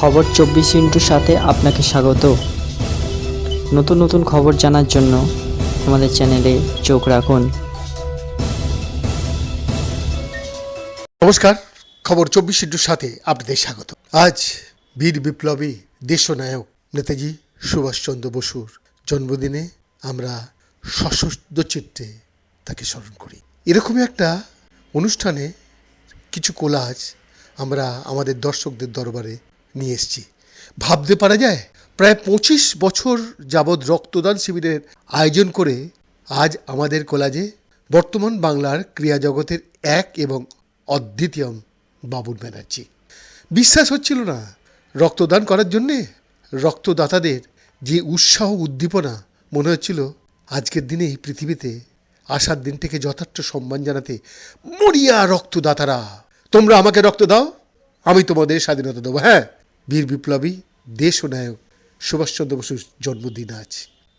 খবর চব্বিশ ইন্টুর সাথে আপনাকে স্বাগত। নতুন নতুন খবর জানার জন্য আমাদের চ্যানেলে চোখ রাখুন। নমস্কার, খবর চব্বিশ ইন্টুর সাথে আপনাদের স্বাগত। আজ বীর বিপ্লবী দেশনায়ক নেতাজি সুভাষচন্দ্র বসুর জন্মদিনে আমরা সশস্ত্র চিত্তে তাকে স্মরণ করি। এরকমই একটা অনুষ্ঠানে কিছু কোলাজ আমরা আমাদের দর্শকদের দরবারে নিয়ে এসেছি। ভাবতে পারা যায়, প্রায় পঁচিশ বছর যাবৎ রক্তদান শিবিরের আয়োজন করে আজ আমাদের কোলাজে বর্তমান বাংলার ক্রিয়া জগতের এক এবং অদ্বিতীয় বাবুল ব্যানার্জি। বিশ্বাস হচ্ছিল না, রক্তদান করার জন্যে রক্তদাতাদের যে উৎসাহ উদ্দীপনা মনে হচ্ছিল, আজকের দিনে এই পৃথিবীতে আসার দিনটাকে যথার্থ সম্মান জানাতে মরিয়া রক্তদাতারা। তোমরা আমাকে রক্ত দাও, আমি তোমাদের স্বাধীনতা দেবো। হ্যাঁ। বীর বিপ্লবী দেশ ও নায়ক সুভাষচন্দ্র বসুর জন্মদিন আজ।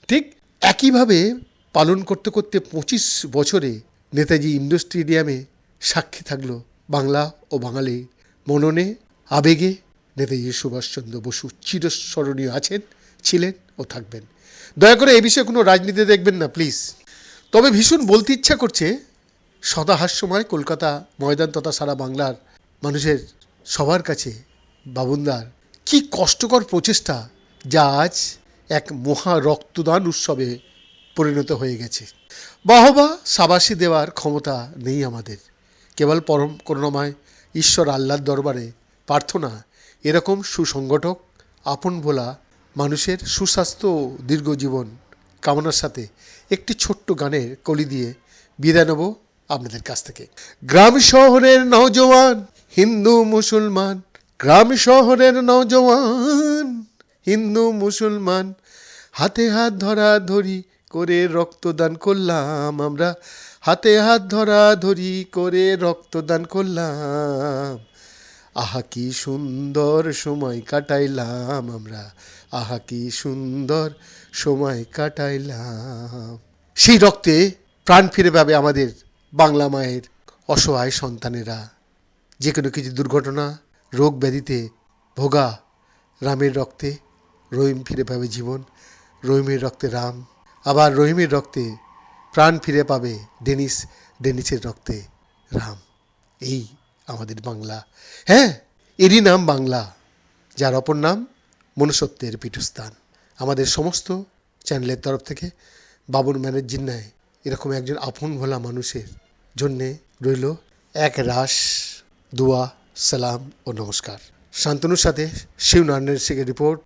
ঠিক একইভাবে পালন করতে করতে পঁচিশ বছরে নেতাজি ইন্ডোর স্টেডিয়ামে সাক্ষী থাকল বাংলা ও বাঙালি। মননে, আবেগে নেতাজি সুভাষচন্দ্র বসু চিরস্মরণীয় আছেন, ছিলেন ও থাকবেন। দয়া করে এই বিষয়ে কোনো রাজনীতি দেখবেন না, প্লিজ। তবে ভীষণ বলতে ইচ্ছা করছে, সদা হাস্যময় কলকাতা ময়দান তথা সারা বাংলার মানুষের সবার কাছে বাবুনদার কি কষ্টকর প্রচেষ্টা যা আজ এক মহা রক্তদান উৎসবে পরিণত হয়ে গেছে। বাহবা সাবাসী দেওয়ার ক্ষমতা নেই আমাদের। কেবল পরম করুণাময় ঈশ্বর আল্লাহর দরবারে প্রার্থনা, এরকম সুসংগঠক, আপন ভোলা মানুষের সুস্বাস্থ্য ও দীর্ঘ জীবন কামনার সাথে একটি ছোট্ট গানের কলি দিয়ে বিদায় নেব আপনাদের কাছ থেকে। গ্রাম শহরের নওজওয়ান হিন্দু, মুসলমান গ্রাম শহরের নওজওয়ান হিন্দু, মুসলমান, হাতে হাত ধরা ধরি করে রক্তদান করলাম আমরা। হাতে হাত ধরা ধরি করে রক্তদান করলাম। আহা কি সুন্দর সময় কাটাইলাম আমরা। আহা কি সুন্দর সময় কাটাইলাম। সেই রক্তে প্রাণ ফিরে পাবে আমাদের বাংলা মায়ের অসহায় সন্তানেরা। যে কোনো কিছু দুর্ঘটনা রোগ ব্যাধিতে ভোগা রামের রক্তে রহিম ফিরে পাবে জীবন, রহিমের রক্তে রাম, আবার রহিমের রক্তে প্রাণ ফিরে পাবে ডেনিস, ডেনিসের রক্তে রাম। এই আমাদের বাংলা। হ্যাঁ এরই নাম বাংলা, যার অপর নাম মনুষ্যত্বের পীঠস্থান। আমাদের সমস্ত চ্যানেলের তরফ থেকে বাবুর ম্যানেজির ন্যায় এরকম একজন আপন ভোলা মানুষের জন্যে রইল এক রাস দোয়া সালাম ও নমস্কার। শান্তনুর সাথে শিব নারায়ণের থেকে রিপোর্ট।